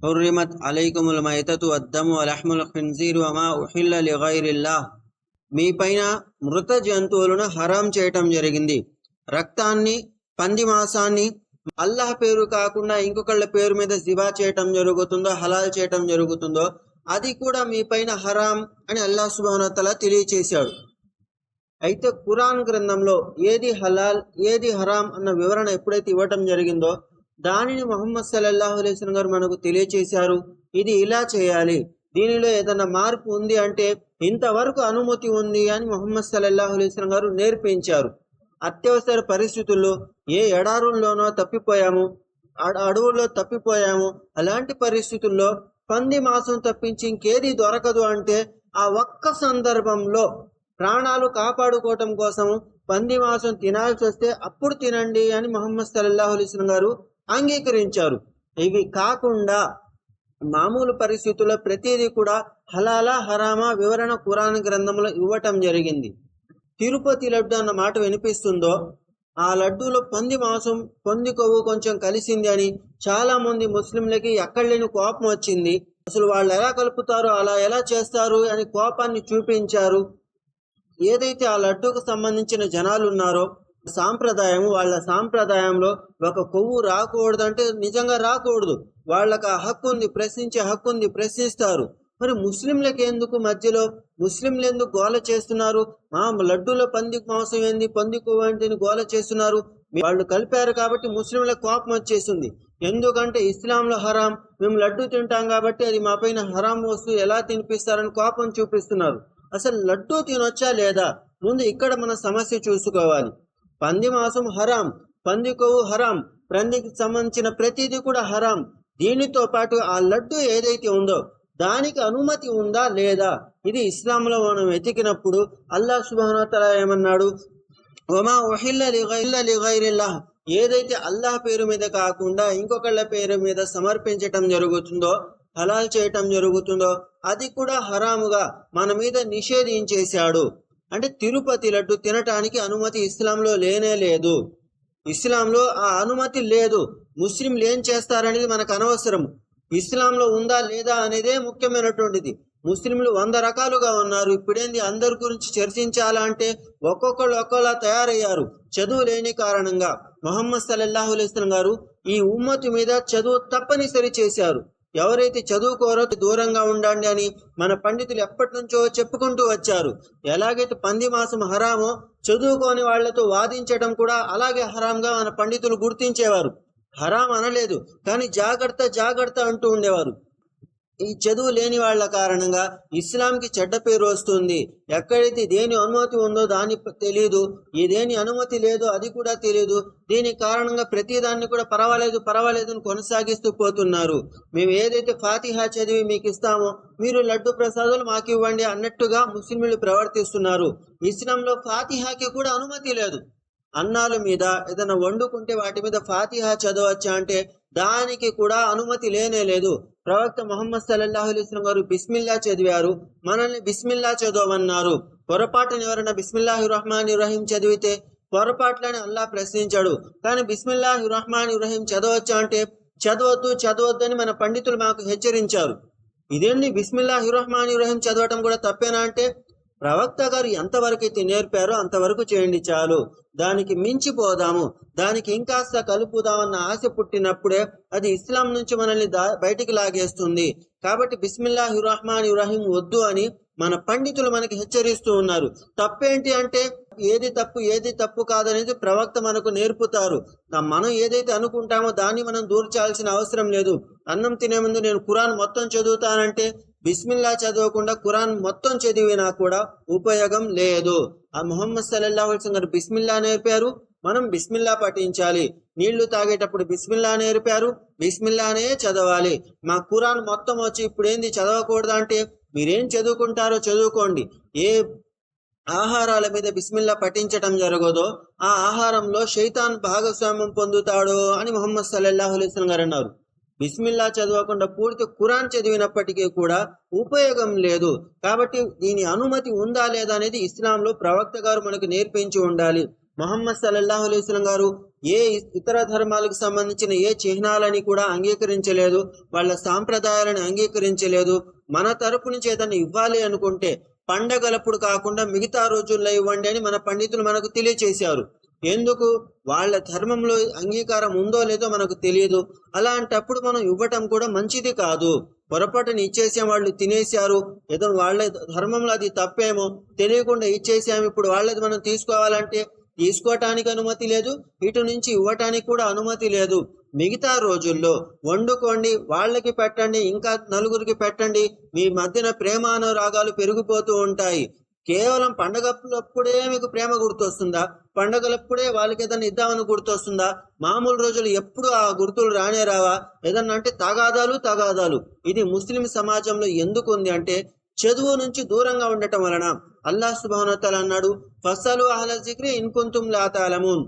حرمت عليكم الميتة والدم ولحم الخنزير وما أحل لغير الله మీ పైన మృత జంతువులను హరాం చేయటం జరిగింది రక్తాన్ని పంది మాంసాన్ని అల్లాహ్ పేరు కాకుండా ఇంకొకళ్ళ పేరు మీద జిబా చేయటం జరుగుతుందో హలాల్ చేయటం జరుగుతుందో అది కూడా మీ పైన హరాం అని అల్లాహ్ సుబానతల తెలియచేశాడు అయితే ఖురాన్ గ్రంథంలో ఏది హలాల్ ఏది హరాం అన్న వివరణ ఎప్పుడైతే ఇవ్వటం జరిగిందో దానిని మొహమ్మద్ సల్లల్లాహు అలైస్లం గారు మనకు తెలియచేశారు. ఇది ఇలా చేయాలి. దీనిలో ఏదైనా మార్పు ఉంది అంటే ఇంతవరకు అనుమతి ఉంది అని మొహమ్మద్ సల్లల్లాహు అలైస్లం గారు నేర్పించారు. అత్యవసర పరిస్థితుల్లో ఏ ఎడారుల్లోనో తప్పిపోయాము అడ- అడవుల్లో తప్పిపోయాము. అలాంటి పరిస్థితుల్లో పంది మాసం తప్పించి ఇంకేది దొరకదు అంటే ఆ ఒక్క సందర్భంలో ప్రాణాలు కాపాడుకోవటం కోసం పంది మాంసం తినాల్సి వస్తే అప్పుడు తినండి అని మొహమ్మద్ సల్లల్లాహు అలైహి గారు అంగీకరించారు. ఇవి కాకుండా మామూలు పరిస్థితుల్లో ప్రతిదీ కూడా హలాలా హరామా వివరణ కురాణ గ్రంథంలో ఇవ్వటం జరిగింది. తిరుపతి లడ్డు అన్న మాట వినిపిస్తుందో ఆ లడ్డూలో పంది మాంసం పంది కొవ్వు కొంచెం కలిసింది అని చాలా మంది ముస్లింలకి ఎక్కడ లేని కోపం వచ్చింది. అసలు వాళ్ళు ఎలా కలుపుతారు అలా ఎలా చేస్తారు అని కోపాన్ని చూపించారు. ఏదైతే ఆ లడ్డూకు సంబంధించిన జనాలు ఉన్నారో సాంప్రదాయం వాళ్ళ సాంప్రదాయంలో ఒక కొవ్వు రాకూడదంటే నిజంగా రాకూడదు. వాళ్ళకి ఆ హక్కు ఉంది ప్రశ్నించే హక్కు ఉంది ప్రశ్నిస్తారు. మరి ముస్లింలకు ఎందుకు మధ్యలో? ముస్లింలు ఎందుకు గోల చేస్తున్నారు? మా లడ్డూల పంది మాంసం ఏంది? పంది కొవ్వు గోల చేస్తున్నారు. వాళ్ళు కలిపారు కాబట్టి ముస్లింలకు కోపం వచ్చేసింది. ఎందుకంటే ఇస్లాంలో హరాం మేము లడ్డు తింటాం కాబట్టి అది మా పైన హరాం వస్తువు ఎలా తినిపిస్తారని కోపం చూపిస్తున్నారు. అసలు లడ్డూ తినొచ్చా లేదా? ముందు ఇక్కడ మన సమస్య చూసుకోవాలి. పంది మాంసం హరాం పంది కొవ్వు హరాం పందికి సంబంధించిన ప్రతిదీ కూడా హరాం. దీనితో పాటు ఆ లడ్డు ఏదైతే ఉందో దానికి అనుమతి ఉందా లేదా? ఇది ఇస్లాంలో మనం వెతికినప్పుడు అల్లా సుబానతల ఏమన్నాడు? ఒమా ఒహిల్ల ఏదైతే అల్లాహ్ పేరు మీద కాకుండా ఇంకొకళ్ళ పేరు మీద సమర్పించటం జరుగుతుందో హలాల్ చేయటం జరుగుతుందో అది కూడా హరాముగా మన మీద నిషేధించేశాడు. అంటే తిరుపతి లడ్డు తినటానికి అనుమతి ఇస్లాంలో లేనే లేదు. ఇస్లాంలో ఆ అనుమతి లేదు. ముస్లింలు ఏం చేస్తారనేది మనకు అనవసరం. ఇస్లాంలో ఉందా లేదా అనేదే ముఖ్యమైనటువంటిది. ముస్లింలు వంద రకాలుగా ఉన్నారు. ఇప్పుడేంది? అందరి గురించి చర్చించాలంటే ఒక్కొక్కళ్ళు ఒక్కోలా తయారయ్యారు. చదువు లేని కారణంగా. మొహమ్మద్ సల్లల్లాహు అలైస్లం గారు ఈ ఉమ్మతి మీద చదువు తప్పనిసరి చేశారు. ఎవరైతే చదువుకోరో దూరంగా ఉండండి అని మన పండితులు ఎప్పటి నుంచో చెప్పుకుంటూ వచ్చారు. ఎలాగైతే పంది మాసం హరామో చదువుకోని వాళ్ళతో వాదించడం కూడా అలాగే హరాంగా మన పండితులు గుర్తించేవారు. హరాం అనలేదు కానీ జాగ్రత్త జాగ్రత్త అంటూ ఉండేవారు. ఈ చదువు లేని వాళ్ళ కారణంగా ఇస్లాంకి చెడ్డ పేరు వస్తుంది. ఎక్కడైతే దేని అనుమతి ఉందో దాని తెలియదు ఈ దేని అనుమతి లేదో అది కూడా తెలియదు దీని కారణంగా ప్రతి దాన్ని కూడా పర్వాలేదు పర్వాలేదు అని కొనసాగిస్తూ పోతున్నారు. మేము ఏదైతే ఫాతిహా చదివి మీకు ఇస్తామో మీరు లడ్డు ప్రసాదాలు మాకు ఇవ్వండి అన్నట్టుగా ముస్లింలు ప్రవర్తిస్తున్నారు. ఇస్లాంలో ఫాతిహాకి కూడా అనుమతి లేదు. అన్నాల మీద ఏదైనా వండుకుంటే వాటి మీద ఫాతిహా చదవచ్చా అంటే దానికి కూడా అనుమతి లేనే లేదు. ప్రవక్త మొహమ్మద్ సల్లల్లాహు అలైహి గారు బిస్మిల్లా చదివారు. మనల్ని బిస్మిల్లా చదవమన్నారు. పొరపాటును ఎవరైనా బిస్మిల్లాహి రహమాన్ రహీం చదివితే పొరపాట్లని అల్లా ప్రశ్నించాడు. కానీ బిస్మిల్లాహి రహమాన్ రహీం చదవచ్చా అంటే చదవద్దు చదవద్దు అని మన పండితులు మాకు హెచ్చరించారు. ఇదేంటి బిస్మిల్లాహి రహమాన్ రహీం చదవటం కూడా తప్పేనా అంటే ప్రవక్త గారు ఎంతవరకు అయితే నేర్పారో అంతవరకు చేయండి చాలు. దానికి మించిపోదాము దానికి ఇంకాస్త కలుపుదామన్న ఆశ పుట్టినప్పుడే అది ఇస్లాం నుంచి మనల్ని బయటికి లాగేస్తుంది. కాబట్టి బిస్మిల్లాహి రహమాన్ రహీం వద్దు అని మన పండితులు మనకి హెచ్చరిస్తూ ఉన్నారు. తప్పేంటి అంటే ఏది తప్పు ఏది తప్పు కాదనేది ప్రవక్త మనకు నేర్పుతారు. మనం ఏదైతే అనుకుంటామో దాన్ని మనం దూర్చాల్సిన అవసరం లేదు. అన్నం తినే ముందు నేను ఖురాన్ మొత్తం చదువుతానంటే బిస్మిల్లా చదవకుండా ఖురాన్ మొత్తం చదివినా కూడా ఉపయోగం లేదు. ఆ మొహమ్మద్ సల్లల్లా అలైహి గారు బిస్మిల్లా నేర్పారు. మనం బిస్మిల్లా పఠించాలి. నీళ్ళు తాగేటప్పుడు బిస్మిల్లా నేర్పారు. బిస్మిల్లానే చదవాలి. మా ఖురాన్ మొత్తం వచ్చి ఇప్పుడు ఏంది? చదవకూడదు అంటే మీరేం చదువుకుంటారో చదువుకోండి. ఏ ఆహారాల మీద బిస్మిల్లా పఠించటం జరగదో ఆ ఆహారంలో శైతాన్ భాగస్వామ్యం పొందుతాడు అని మొహమ్మద్ సల్లల్లాహు అలైస్ గారు అన్నారు. బిస్మిల్లా చదవకుండా పూర్తి ఖురాన్ చదివినప్పటికీ కూడా ఉపయోగం లేదు. కాబట్టి దీని అనుమతి ఉందా లేదా అనేది ఇస్లాంలో ప్రవక్త గారు మనకు నేర్పించి ఉండాలి. మొహమ్మద్ సల్లల్లాహు అలైహి గారు ఏ ఇతర ధర్మాలకు సంబంధించిన ఏ చిహ్నాలని కూడా అంగీకరించలేదు. వాళ్ళ సాంప్రదాయాలను అంగీకరించలేదు. మన తరపు నుంచి ఏదైనా ఇవ్వాలి అనుకుంటే పండగలప్పుడు కాకుండా మిగతా రోజుల్లో ఇవ్వండి అని మన పండితులు మనకు తెలియచేశారు. ఎందుకు? వాళ్ళ ధర్మంలో అంగీకారం ఉందో లేదో మనకు తెలియదు. అలాంటప్పుడు మనం ఇవ్వటం కూడా మంచిది కాదు. పొరపాటుని ఇచ్చేసాం వాళ్ళు తినేశారు. ఏదో వాళ్ళ ధర్మంలో అది తప్పేమో తెలియకుండా ఇచ్చేసాము ఇప్పుడు వాళ్ళది మనం తీసుకోవాలంటే తీసుకోవటానికి అనుమతి లేదు. ఇటు నుంచి ఇవ్వటానికి కూడా అనుమతి లేదు. మిగతా రోజుల్లో వండుకోండి వాళ్ళకి పెట్టండి ఇంకా నలుగురికి పెట్టండి. మీ మధ్యన ప్రేమానురాగాలు పెరిగిపోతూ ఉంటాయి. కేవలం పండగలప్పుడే మీకు ప్రేమ గుర్తొస్తుందా? పండగలప్పుడే వాళ్ళకి ఏదైనా ఇద్దామని గుర్తొస్తుందా? మామూలు రోజులు ఎప్పుడు ఆ గుర్తులు రానే రావా? ఏదన్నా అంటే తగాదాలు తగాదాలు. ఇది ముస్లిం సమాజంలో ఎందుకు ఉంది అంటే చదువు నుంచి దూరంగా ఉండటం వలన. అల్లా సుబానతల్ అన్నాడు ఫసలు అహ్ల జిక్రి ఇన్కుంతుం లాతాలమున్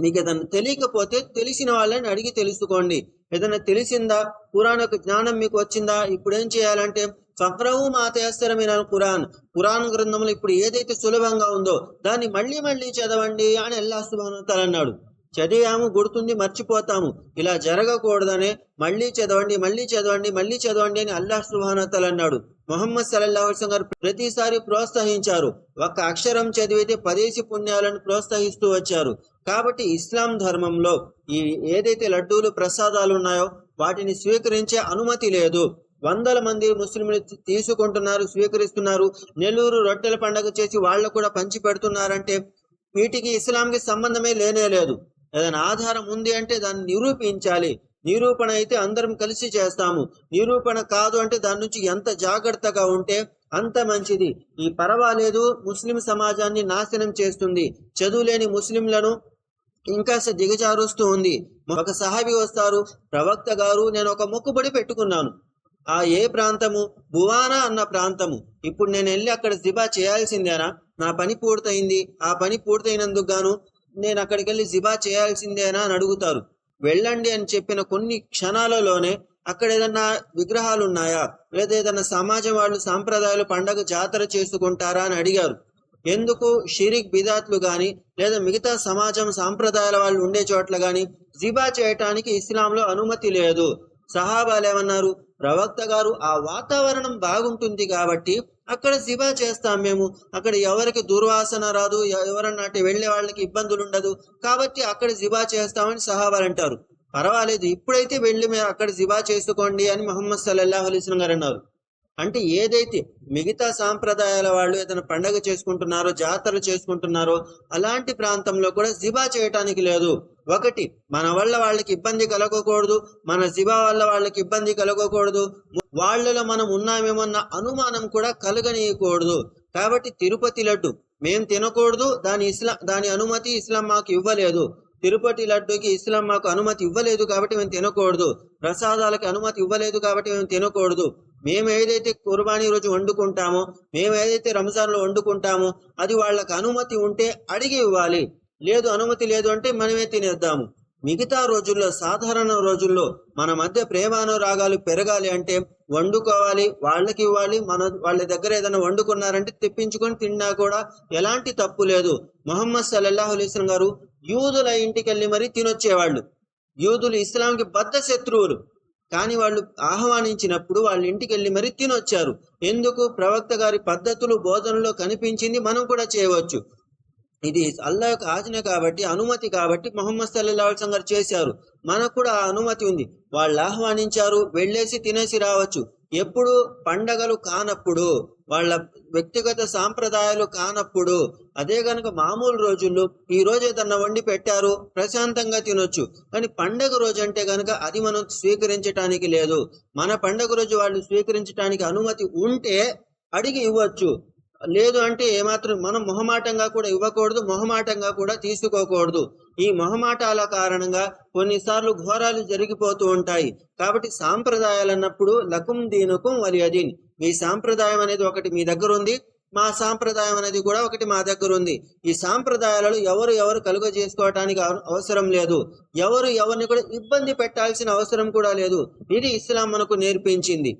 మీకు ఏదైనా తెలియకపోతే తెలిసిన వాళ్ళని అడిగి తెలుసుకోండి. ఏదైనా తెలిసిందా? పురాణ జ్ఞానం మీకు వచ్చిందా? ఇప్పుడు ఏం చేయాలంటే ఫక్రవు మాతయాస్తరమైన ఖురాన్ ఖురాన్ గ్రంథంలో ఇప్పుడు ఏదైతే సులభంగా ఉందో దాన్ని మళ్ళీ మళ్ళీ చదవండి అని అల్లా సుబానతల్ అన్నాడు. చదివాము గుర్తుంది మర్చిపోతాము. ఇలా జరగకూడదనే మళ్ళీ చదవండి మళ్ళీ చదవండి మళ్ళీ చదవండి అని అల్లాహ్ సుబానతల్ అన్నాడు. మొహమ్మద్ సల్లాహుసం గారు ప్రతిసారి ప్రోత్సహించారు. ఒక అక్షరం చదివితే పదేసి పుణ్యాలను ప్రోత్సహిస్తూ వచ్చారు. కాబట్టి ఇస్లాం ధర్మంలో ఈ ఏదైతే లడ్డూలు ప్రసాదాలు ఉన్నాయో వాటిని స్వీకరించే అనుమతి లేదు. వందల మంది ముస్లింలు తీసుకుంటున్నారు స్వీకరిస్తున్నారు. నెల్లూరు రొట్టెల పండగ చేసి వాళ్ళు కూడా పంచి పెడుతున్నారంటే వీటికి ఇస్లాంకి సంబంధమే లేనే లేదు. ఏదైనా ఆధారం ఉంది అంటే దాన్ని నిరూపించాలి. నిరూపణ అయితే అందరం కలిసి చేస్తాము. నిరూపణ కాదు అంటే దాని నుంచి ఎంత జాగ్రత్తగా ఉంటే అంత మంచిది. ఈ పర్వాలేదు ముస్లిం సమాజాన్ని నాశనం చేస్తుంది. చదువులేని ముస్లింలను ఇంకా దిగజారుస్తూ ఉంది. ఒక సహాబి వస్తారు ప్రవక్త గారు నేను ఒక మొక్కుబడి పెట్టుకున్నాను. ఆ ఏ ప్రాంతము? భువానా అన్న ప్రాంతము. ఇప్పుడు నేను వెళ్ళి అక్కడ జిబా చేయాల్సిందేనా? నా పని పూర్తయింది. ఆ పని పూర్తయినందుకు గాను నేను అక్కడికి వెళ్ళి జిబా చేయాల్సిందేనా అని అడుగుతారు. వెళ్ళండి అని చెప్పిన కొన్ని క్షణాలలోనే అక్కడ ఏదన్నా విగ్రహాలు ఉన్నాయా లేదా ఏదన్నా సమాజం వాళ్ళు సాంప్రదాయాలు పండగ జాతర చేసుకుంటారా అని అడిగారు. ఎందుకు? షిరిక్ బిదాత్లు గాని లేదా మిగతా సమాజం సాంప్రదాయాల వాళ్ళు ఉండే చోట్ల గాని జిబా చేయటానికి ఇస్లాంలో అనుమతి లేదు. సహాబాలు ఏమన్నారు? ప్రవక్త గారు ఆ వాతావరణం బాగుంటుంది కాబట్టి అక్కడ జిబా చేస్తాం మేము. అక్కడ ఎవరికి దుర్వాసన రాదు ఎవరన్నా అటు వెళ్ళే వాళ్ళకి ఇబ్బందులు ఉండదు. కాబట్టి అక్కడ జిబా చేస్తామని సహాబాలు అంటారు. పర్వాలేదు ఇప్పుడైతే వెళ్ళి మేము అక్కడ జిబా చేసుకోండి అని మొహమ్మద్ సల్లాహు అలీస్లం గారు అన్నారు. అంటే ఏదైతే మిగతా సాంప్రదాయాల వాళ్ళు ఏదైనా పండగ చేసుకుంటున్నారో జాతరలు చేసుకుంటున్నారో అలాంటి ప్రాంతంలో కూడా జిబా చేయటానికి లేదు. ఒకటి మన వల్ల వాళ్ళకి ఇబ్బంది కలగకూడదు మన శివ వల్ల వాళ్ళకి ఇబ్బంది కలగకూడదు వాళ్ళలో మనం ఉన్నామేమన్న అనుమానం కూడా కలగనీయకూడదు. కాబట్టి తిరుపతి లడ్డు మేం తినకూడదు దాని ఇస్లాం దాని అనుమతి ఇస్లాం మాకు ఇవ్వలేదు. తిరుపతి లడ్డుకి ఇస్లాం మాకు అనుమతి ఇవ్వలేదు కాబట్టి మేము తినకూడదు. ప్రసాదాలకి అనుమతి ఇవ్వలేదు కాబట్టి మేము తినకూడదు. మేము ఏదైతే కుర్బానీ రోజు వండుకుంటామో మేము ఏదైతే రంజాన్లో వండుకుంటామో అది వాళ్ళకి అనుమతి ఉంటే అడిగి ఇవ్వాలి. లేదు అనుమతి లేదు అంటే మనమే తినేద్దాము. మిగతా రోజుల్లో సాధారణ రోజుల్లో మన మధ్య ప్రేమానురాగాలు పెరగాలి అంటే వండుకోవాలి వాళ్ళకి ఇవ్వాలి మన వాళ్ళ దగ్గర ఏదైనా వండుకున్నారంటే తెప్పించుకొని తిన్నా కూడా ఎలాంటి తప్పు లేదు. మొహమ్మద్ సల్లల్లాహు అలీస్లం గారు యూదుల ఇంటికి వెళ్ళి మరీ తినొచ్చేవాళ్ళు. యూదులు ఇస్లాంకి బద్ద శత్రువులు. కానీ వాళ్ళు ఆహ్వానించినప్పుడు వాళ్ళ ఇంటికి వెళ్ళి మరీ తినొచ్చారు. ఎందుకు? ప్రవక్త గారి పద్ధతులు బోధనలో కనిపించింది మనం కూడా చేయవచ్చు. ఇది అల్లా యొక్క ఆజ్ఞ కాబట్టి అనుమతి కాబట్టి మొహమ్మద్ సల్లా గారు చేశారు. మనకు కూడా ఆ అనుమతి ఉంది. వాళ్ళు ఆహ్వానించారు వెళ్ళేసి తినేసి రావచ్చు. ఎప్పుడు పండగలు కానప్పుడు వాళ్ళ వ్యక్తిగత సాంప్రదాయాలు కానప్పుడు అదే గనక మామూలు రోజుల్లో ఈ రోజు ఏదన్నా వండి పెట్టారు ప్రశాంతంగా తినొచ్చు. కానీ పండగ రోజు అంటే గనక అది మనం స్వీకరించటానికి లేదు. మన పండగ రోజు వాళ్ళు స్వీకరించడానికి అనుమతి ఉంటే అడిగి ఇవ్వచ్చు. లేదు అంటే ఏమాత్రం మనం మొహమాటంగా కూడా ఇవ్వకూడదు మొహమాటంగా కూడా తీసుకోకూడదు. ఈ మొహమాటాల కారణంగా కొన్నిసార్లు ఘోరాలు జరిగిపోతూ ఉంటాయి. కాబట్టి సాంప్రదాయాలు అన్నప్పుడు లకుం దీనుకం వలియదీన్. మీ సాంప్రదాయం అనేది ఒకటి మీ దగ్గర ఉంది మా సాంప్రదాయం అనేది కూడా ఒకటి మా దగ్గర ఉంది. ఈ సాంప్రదాయాలలో ఎవరు ఎవరు కలుగ చేసుకోవటానికి అవసరం లేదు. ఎవరు ఎవరిని కూడా ఇబ్బంది పెట్టాల్సిన అవసరం కూడా లేదు. ఇది ఇస్లాం మనకు నేర్పించింది.